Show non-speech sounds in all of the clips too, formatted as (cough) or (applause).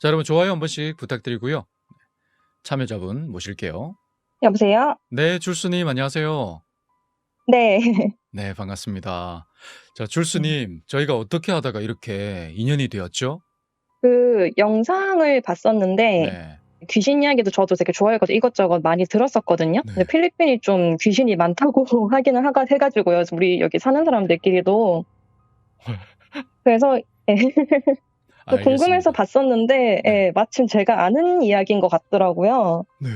자, 여러분 좋아요 한 번씩 부탁드리고요. 참여자분 모실게요. 여보세요? 네, 줄수님 안녕하세요. 네. (laughs) 네, 반갑습니다. 자, 줄수님, 저희가 어떻게 하다가 이렇게 인연이 되었죠? 그 영상을 봤었는데 네. 귀신 이야기도 저도 되게 좋아해가지고 이것저것 많이 들었었거든요. 네. 근데 필리핀이 좀 귀신이 많다고 (laughs) 하기는 하가 해가지고요. 우리 여기 사는 사람들끼리도. (laughs) 그래서 예, 또 궁금해서. 봤었는데 네. 예, 마침 제가 아는 이야기인 것 같더라고요. 네.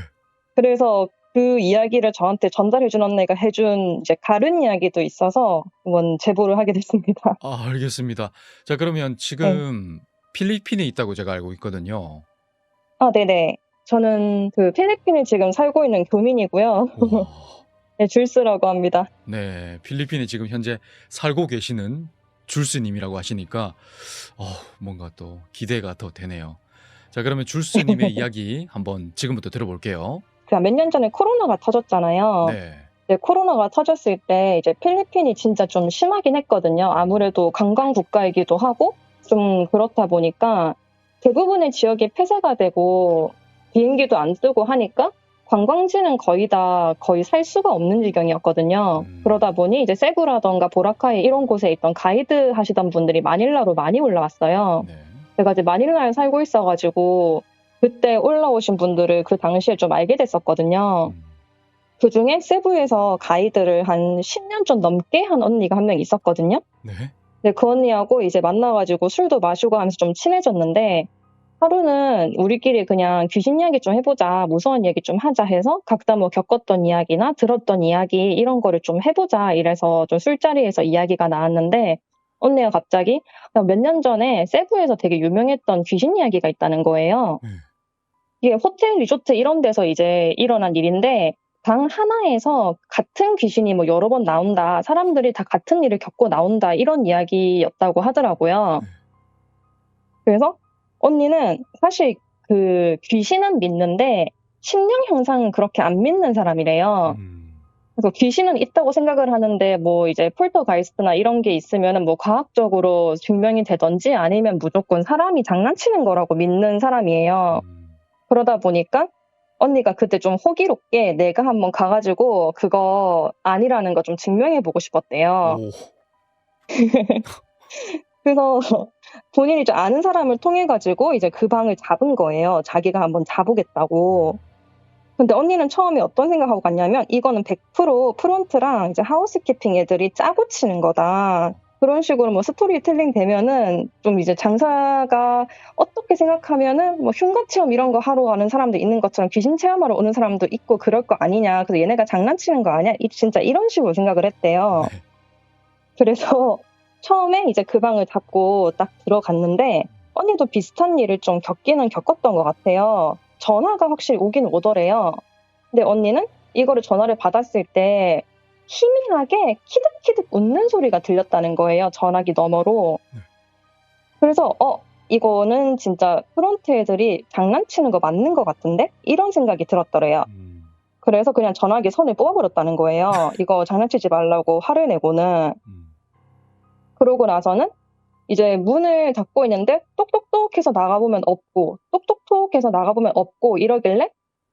그래서 그 이야기를 저한테 전달해준 언니가 해준 이제 다른 이야기도 있어서 한번 제보를 하게 됐습니다. 아, 알겠습니다. 자, 그러면 지금 필리핀에 있다고 제가 알고 있거든요. 아, 네네. 저는 그 필리핀에 지금 살고 있는 교민이고요. (laughs) 네, 줄스라고 합니다. 네, 필리핀에 지금 현재 살고 계시는 줄수님이라고 하시니까 어, 뭔가 또 기대가 더 되네요. 자, 그러면 줄수님의 (laughs) 이야기 한번 지금부터 들어볼게요. 그몇년 전에 코로나가 터졌잖아요. 네. 네, 코로나가 터졌을 때 이제 필리핀이 진짜 좀 심하긴 했거든요. 아무래도 관광 국가이기도 하고 좀 그렇다 보니까 대부분의 지역이 폐쇄가 되고 비행기도 안 뜨고 하니까 관광지는 거의 다 거의 살 수가 없는 지경이었거든요. 음. 그러다 보니 이제 세부라던가 보라카이 이런 곳에 있던 가이드 하시던 분들이 마닐라로 많이 올라왔어요. 네. 제가 이제 마닐라에 살고 있어가지고 그때 올라오신 분들을 그 당시에 좀 알게 됐었거든요. 음. 그 중에 세부에서 가이드를 한 10년 좀 넘게 한 언니가 한 명 있었거든요. 네. 근데 그 언니하고 이제 만나가지고 술도 마시고 하면서 좀 친해졌는데 하루는 우리끼리 그냥 귀신 이야기 좀 해보자, 무서운 얘기 좀 하자 해서 각자 뭐 겪었던 이야기나 들었던 이야기 이런 거를 좀 해보자 이래서 좀 술자리에서 이야기가 나왔는데 언니가 갑자기 몇 년 전에 세부에서 되게 유명했던 귀신 이야기가 있다는 거예요. 네. 이게 호텔, 리조트 이런 데서 이제 일어난 일인데 방 하나에서 같은 귀신이 뭐 여러 번 나온다. 사람들이 다 같은 일을 겪고 나온다. 이런 이야기였다고 하더라고요. 네. 그래서 언니는 사실 그 귀신은 믿는데 심령 형상은 그렇게 안 믿는 사람이래요. 음. 그래서 귀신은 있다고 생각을 하는데 뭐 이제 폴터가이스트나 이런 게 있으면은 뭐 과학적으로 증명이 되던지 아니면 무조건 사람이 장난치는 거라고 믿는 사람이에요. 음. 그러다 보니까 언니가 그때 좀 호기롭게 내가 한번 가가지고 그거 아니라는 거 좀 증명해 보고 싶었대요. (laughs) 오. 그래서 (laughs) 본인이 좀 아는 사람을 통해 가지고 이제 그 방을 잡은 거예요. 자기가 한번 자보겠다고. 근데 언니는 처음에 어떤 생각하고 갔냐면 이거는 100% 프론트랑 이제 하우스키핑 애들이 짜고 치는 거다. 그런 식으로 뭐 스토리텔링 되면은 좀 이제 장사가 어떻게 생각하면은 뭐 흉가 체험 이런 거 하러 가는 사람도 있는 것처럼 귀신 체험하러 오는 사람도 있고 그럴 거 아니냐. 그래서 얘네가 장난치는 거 아니야? 이- 진짜 이런 식으로 생각을 했대요. 네. 그래서 처음에 이제 그 방을 잡고 딱 들어갔는데 언니도 비슷한 일을 좀 겪기는 겪었던 것 같아요. 전화가 확실히 오긴 오더래요. 근데 언니는 이거를 전화를 받았을 때 희미하게 키득키득 웃는 소리가 들렸다는 거예요. 전화기 너머로. 네. 그래서 어 이거는 진짜 프론트 애들이 장난치는 거 맞는 것 같은데 이런 생각이 들었더래요. 음. 그래서 그냥 전화기 선을 뽑아버렸다는 거예요. 이거 장난치지 말라고 화를 내고는. 음. 그러고 나서는 이제 문을 닫고 있는데 똑똑똑 해서 나가보면 없고 똑똑똑 해서 나가보면 없고 이러길래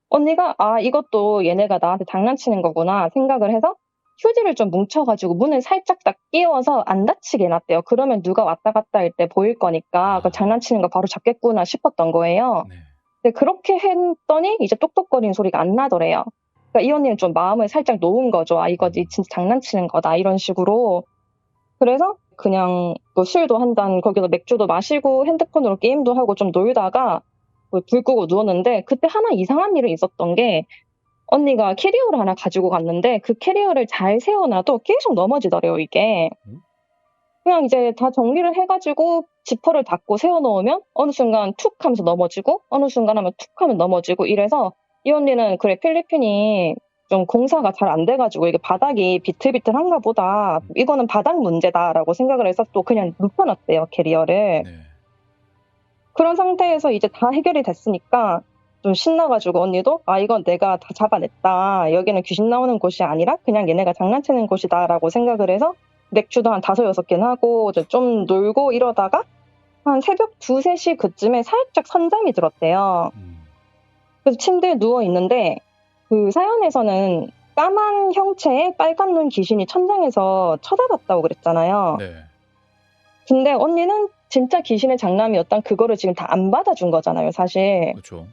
언니가 아 이것도 얘네가 나한테 장난치는 거구나 생각을 해서 휴지를 좀 뭉쳐가지고 문을 살짝 딱 끼워서 안 닫히게 놨대요. 그러면 누가 왔다 갔다 할 때 보일 거니까 그 장난치는 거 바로 잡겠구나 싶었던 거예요. 네. 근데 그렇게 했더니 이제 똑똑거리는 소리가 안 나더래요. 그러니까 이 언니는 좀 마음을 살짝 놓은 거죠. 아 이거 진짜 장난치는 거다 이런 식으로. 그래서 그냥 뭐 술도 한 잔 거기서 맥주도 마시고 핸드폰으로 게임도 하고 좀 놀다가 뭐불 끄고 누웠는데 그때 하나 이상한 일이 있었던 게 언니가 캐리어를 하나 가지고 갔는데 그 캐리어를 잘 세워놔도 계속 넘어지더래요 이게. 음? 그냥 이제 다 정리를 해가지고 지퍼를 닫고 세워놓으면 어느 순간 툭 하면서 넘어지고 어느 순간 하면 툭 하면 넘어지고 이래서 이 언니는 그래 필리핀이 좀 공사가 잘 안 돼가지고 이게 바닥이 비틀비틀한가 보다 이거는 바닥 문제다라고 생각을 해서 또 그냥 눕혀놨대요 캐리어를 네. 그런 상태에서 이제 다 해결이 됐으니까 좀 신나가지고 언니도 아 이건 내가 다 잡아냈다 여기는 귀신 나오는 곳이 아니라 그냥 얘네가 장난치는 곳이다라고 생각을 해서 맥주도 한 다섯 여섯 개는 하고 좀 놀고 이러다가 한 새벽 2, 3시 그쯤에 살짝 선잠이 들었대요. 음. 그래서 침대에 누워 있는데 그 사연에서는 까만 형체의 빨간 눈 귀신이 천장에서 쳐다봤다고 그랬잖아요. 네. 근데 언니는 진짜 귀신의 장남이었던 그거를 지금 다 안 받아준 거잖아요, 사실. 그렇죠.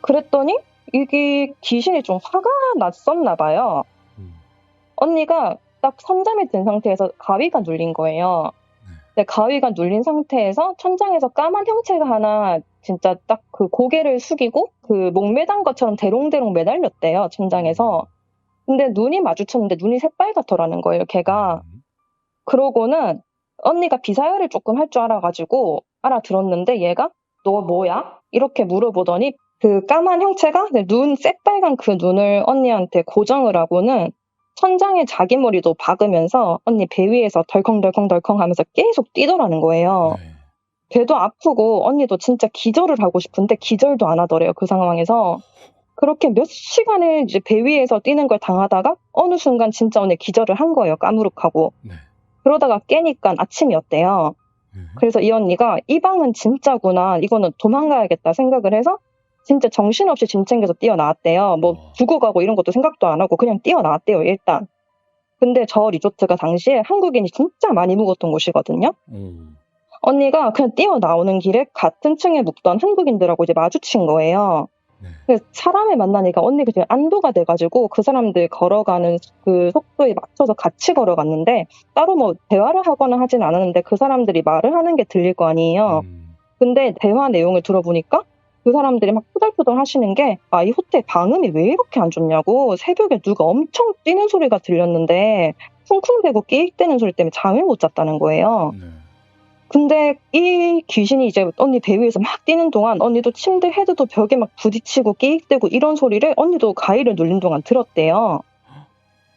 그랬더니 이게 귀신이 좀 화가 났었나 봐요. 음. 언니가 딱 선잠에 든 상태에서 가위가 눌린 거예요. 네. 가위가 눌린 상태에서 천장에서 까만 형체가 하나 진짜 딱 그 고개를 숙이고 그 목매단 것처럼 대롱대롱 매달렸대요, 천장에서. 근데 눈이 마주쳤는데 눈이 새빨갛더라는 거예요, 걔가. 음. 그러고는 언니가 비사열을 조금 할 줄 알아가지고 알아들었는데 얘가 너 뭐야? 이렇게 물어보더니 그 까만 형체가 네, 눈 새빨간 그 눈을 언니한테 고정을 하고는 천장에 자기 머리도 박으면서 언니 배 위에서 덜컹덜컹덜컹 하면서 계속 뛰더라는 거예요. 네. 배도 아프고 언니도 진짜 기절을 하고 싶은데 기절도 안 하더래요 그 상황에서 그렇게 몇 시간을 이제 배 위에서 뛰는 걸 당하다가 어느 순간 진짜 언니 기절을 한 거예요 까무룩하고 네. 그러다가 깨니까 아침이었대요 음. 그래서 이 언니가 이 방은 진짜구나 이거는 도망가야겠다 생각을 해서 진짜 정신없이 짐 챙겨서 뛰어나왔대요 뭐 와. 죽어가고 이런 것도 생각도 안 하고 그냥 뛰어나왔대요 일단 근데 저 리조트가 당시에 한국인이 진짜 많이 묵었던 곳이거든요 오. 언니가 그냥 뛰어 나오는 길에 같은 층에 묵던 한국인들하고 이제 마주친 거예요. 네. 그래서 사람을 만나니까 언니가 지금 안도가 돼가지고 그 사람들 걸어가는 그 속도에 맞춰서 같이 걸어갔는데 따로 뭐 대화를 하거나 하진 않았는데 그 사람들이 말을 하는 게 들릴 거 아니에요. 음. 근데 대화 내용을 들어보니까 그 사람들이 막 투덜투덜 하시는 게, 아, 이 호텔 방음이 왜 이렇게 안 좋냐고, 새벽에 누가 엄청 뛰는 소리가 들렸는데, 쿵쿵대고 끼익대는 소리 때문에 잠을 못 잤다는 거예요. 네. 근데 이 귀신이 이제 언니 배 위에서 막 뛰는 동안 언니도 침대 헤드도 벽에 막 부딪히고 끼익대고 이런 소리를 언니도 가위를 눌린 동안 들었대요.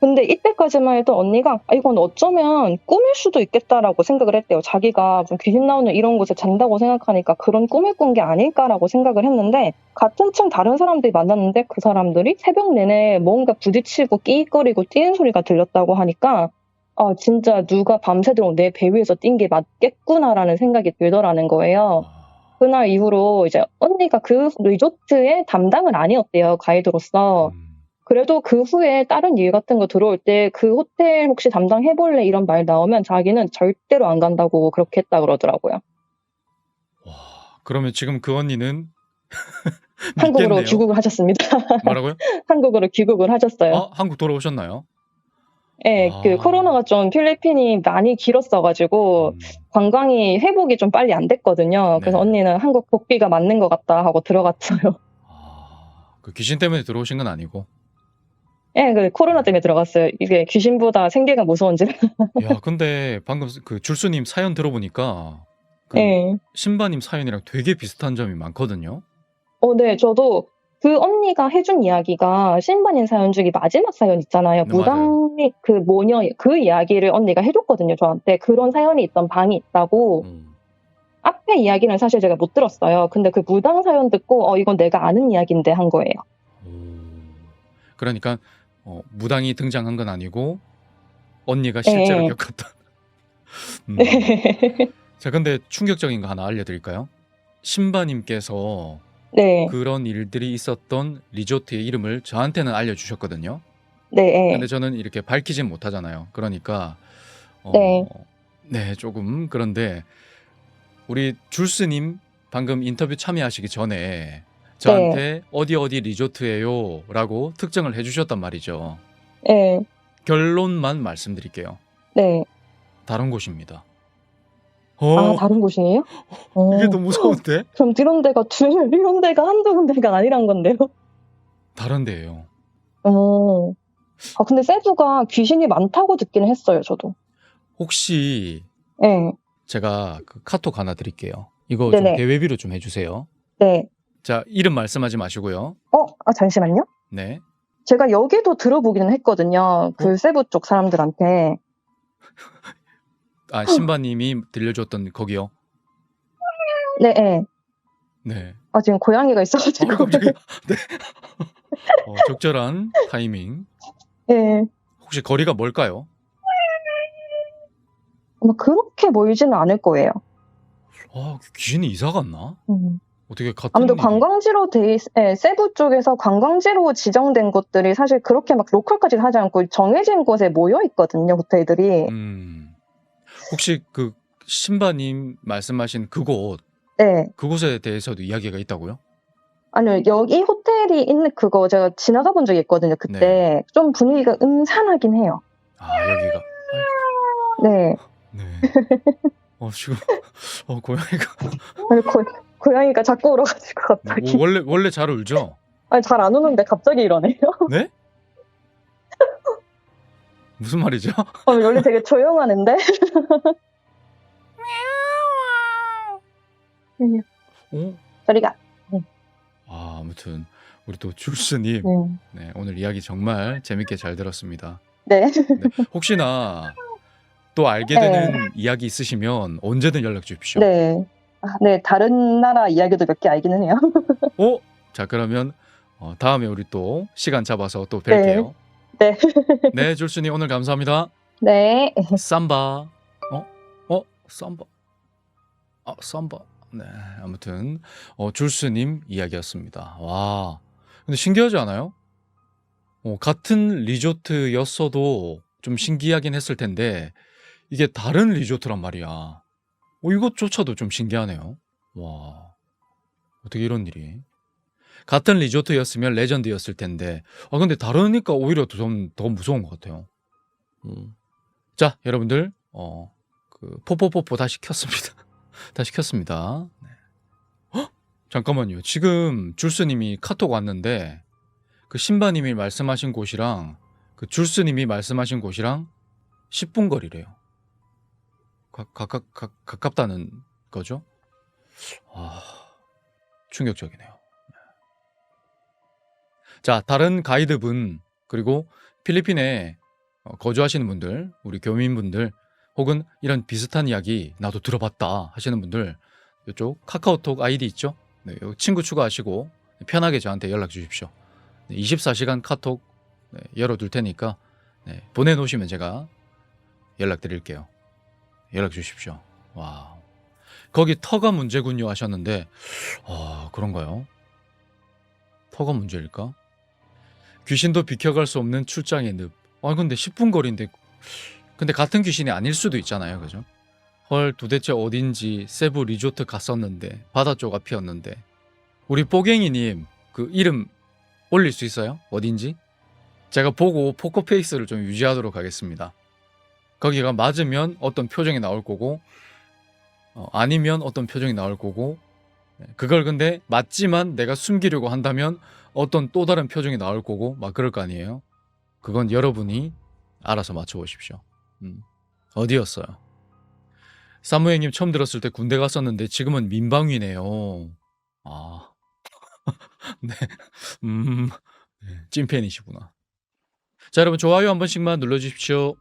근데 이때까지만 해도 언니가 아, 이건 어쩌면 꿈일 수도 있겠다라고 생각을 했대요. 자기가 좀 귀신 나오는 이런 곳에 잔다고 생각하니까 그런 꿈을 꾼 게 아닐까라고 생각을 했는데 같은 층 다른 사람들이 만났는데 그 사람들이 새벽 내내 뭔가 부딪히고 끼익거리고 뛰는 소리가 들렸다고 하니까 아 진짜 누가 밤새도록 내 배 위에서 뛴 게 맞겠구나라는 생각이 들더라는 거예요. 아. 그날 이후로 이제 언니가 그 리조트의 담당은 아니었대요 가이드로서. 음. 그래도 그 후에 다른 일 같은 거 들어올 때 그 호텔 혹시 담당해볼래 이런 말 나오면 자기는 절대로 안 간다고 그렇게 했다 그러더라고요. 와. 그러면 지금 그 언니는 (laughs) 한국으로. 귀국을 하셨습니다. 뭐라고요? (laughs) 한국으로 귀국을 하셨어요. 아, 한국 돌아오셨나요? 네, 아. 그 코로나가 좀 필리핀이 많이 길었어가지고 음. 관광이 회복이 좀 빨리 안 됐거든요. 그래서 네. 언니는 한국 복귀가 맞는 것 같다 하고 들어갔어요. (laughs) 아, 그 귀신 때문에 들어오신 건 아니고. 예, 그 코로나 때문에 들어갔어요. 이게 귀신보다 생계가 무서운지. (laughs) 야, 근데 방금 그 줄수님 사연 들어보니까 그 예. 신바님 사연이랑 되게 비슷한 점이 많거든요. 어, 네, 저도 그 언니가 해준 이야기가 신반인 사연 중에 마지막 사연 있잖아요. 네, 무당이 그 모녀 그 이야기를 언니가 해줬거든요. 저한테 그런 사연이 있던 방이 있다고. 음. 앞에 이야기는 사실 제가 못 들었어요. 근데 그 무당 사연 듣고 어 이건 내가 아는 이야기인데 한 거예요. 오. 그러니까 어, 무당이 등장한 건 아니고 언니가 실제로 네. 겪었던. (laughs) 음. 네. 자, 근데 충격적인 거 하나 알려드릴까요? 신바님께서 네. 그런 일들이 있었던 리조트의 이름을 저한테는 알려주셨거든요. 네. 근데 저는 이렇게 밝히진 못하잖아요. 그러니까 어, 네. 네, 조금 그런데 우리 줄스님 방금 인터뷰 참여하시기 전에 저한테 네. 어디 어디 리조트예요라고 특정을 해주셨단 말이죠. 네. 결론만 말씀드릴게요. 네. 다른 곳입니다. 아, 어, 다른 곳이에요? 어. 이게 너무 무서운데? (laughs) 그럼 이런 데가 둘, 이런 데가 한두 군데가 아니란 건데요? 다른 데예요. 어. 아, 근데 세부가 귀신이 많다고 듣기는 했어요, 저도. 혹시 네. 제가 그 카톡 하나 드릴게요. 이거 네네. 좀 대외비로 좀 해주세요. 네. 자, 이름 말씀하지 마시고요. 어, 아, 잠시만요. 네. 제가 여기도 들어보기는 했거든요. 그 어? 세부 쪽 사람들한테. (laughs) 아, 신바님이 들려줬던 거기요. 네, 네. 네. 아, 지금 고양이가 어, 있어가지고. 깜짝이야. (laughs) 네. 어, 적절한 타이밍. 네. 혹시 거리가 뭘까요? 아마 그렇게 멀지는 않을 거예요. 아, 귀신이 이사 갔나? 음. 어떻게 같은 아무래도 일이- 관광지로 돼 있, 예, 세부 쪽에서 관광지로 지정된 곳들이 사실 그렇게 막 로컬까지 하지 않고 정해진 곳에 모여 있거든요, 호텔들이. 음. 혹시 그 신바님 말씀하신 그곳 네. 그곳에 대해서도 이야기가 있다고요? 아니요, 여기 호텔이 있는 그거 제가 지나가 본 적이 있거든요, 그때. 네. 좀 분위기가 음산하긴 해요. 아 여기가 네. 네. (laughs) 어 지금 어 고양이가 아니, 고, 고양이가 자꾸 울어가지고 갑자기. 오, 원래 원래 잘 울죠? 아니, 잘 안 우는데 갑자기 이러네요. 네? 무슨 말이죠? 어, 원래 되게 조용하는데? (laughs) 어? 소리가. 아 아무튼 우리 또 줄스님 음. 네, 오늘 이야기 정말 재밌게 잘 들었습니다. 네. 혹시나 또 알게 되는 이야기 있으시면 언제든 연락 주십시오. 네. 아, 네, 다른 나라 이야기도 몇 개 알기는 해요. 어? 자 그러면 어, 다음에 우리 또 시간 잡아서 또 뵐게요. 네. 네, 줄스님 오늘 감사합니다. 네. 삼바. 어? 어? 삼바. 아, 삼바. 네, 아무튼 어, 줄스님 이야기였습니다. 와, 근데 신기하지 않아요? 어, 같은 리조트였어도 좀 신기하긴 했을 텐데 이게 다른 리조트란 말이야. 어, 이것조차도 좀 신기하네요. 와, 어떻게 이런 일이? 같은 리조트였으면 레전드였을 텐데, 아 근데 다르니까 오히려 좀 더 무서운 것 같아요. 음. 자, 여러분들, 어, 그, 포포포포 다시 켰습니다. (laughs) 다시 켰습니다. 네. 헉! 잠깐만요. 지금 줄스님이 카톡 왔는데, 그 신바님이 말씀하신 곳이랑, 그 줄스님이 말씀하신 곳이랑 10분 거리래요. 가, 가깝, 가, 가깝다는 거죠? 아, 충격적이네요. 네. 자, 다른 가이드분, 그리고 필리핀에 어, 거주하시는 분들, 우리 교민분들, 혹은 이런 비슷한 이야기 나도 들어봤다 하시는 분들, 이쪽 카카오톡 아이디 있죠? 네, 요 친구 추가하시고 편하게 저한테 연락 주십시오. 네, 24시간 카톡 네, 열어둘 테니까 네, 보내놓으시면 제가 연락드릴게요. 연락 주십시오. 와, 거기 터가 문제군요 하셨는데, 아 그런가요? 터가 문제일까? 귀신도 비켜갈 수 없는 출장의 늪. 아 근데 10분 거리인데 근데 같은 귀신이 아닐 수도 있잖아요. 그죠? 헐 도대체 어딘지 세부 리조트 갔었는데 바다 쪽 앞이었는데 우리 뽀갱이님 그 이름 올릴 수 있어요? 어딘지? 제가 보고 포커페이스를 좀 유지하도록 하겠습니다. 거기가 맞으면 어떤 표정이 나올 거고 어, 아니면 어떤 표정이 나올 거고 네, 그걸 근데 맞지만 내가 숨기려고 한다면 어떤 또 다른 표정이 나올 거고 막 그럴 거 아니에요. 그건 여러분이 알아서 맞춰보십시오. 음. 어디였어요? 사무행님 처음 들었을 때 군대 갔었는데 지금은 민방위네요. 아, (laughs) 네, 음, 네, 찐팬이시구나. 자 여러분 좋아요 한 번씩만 눌러주십시오.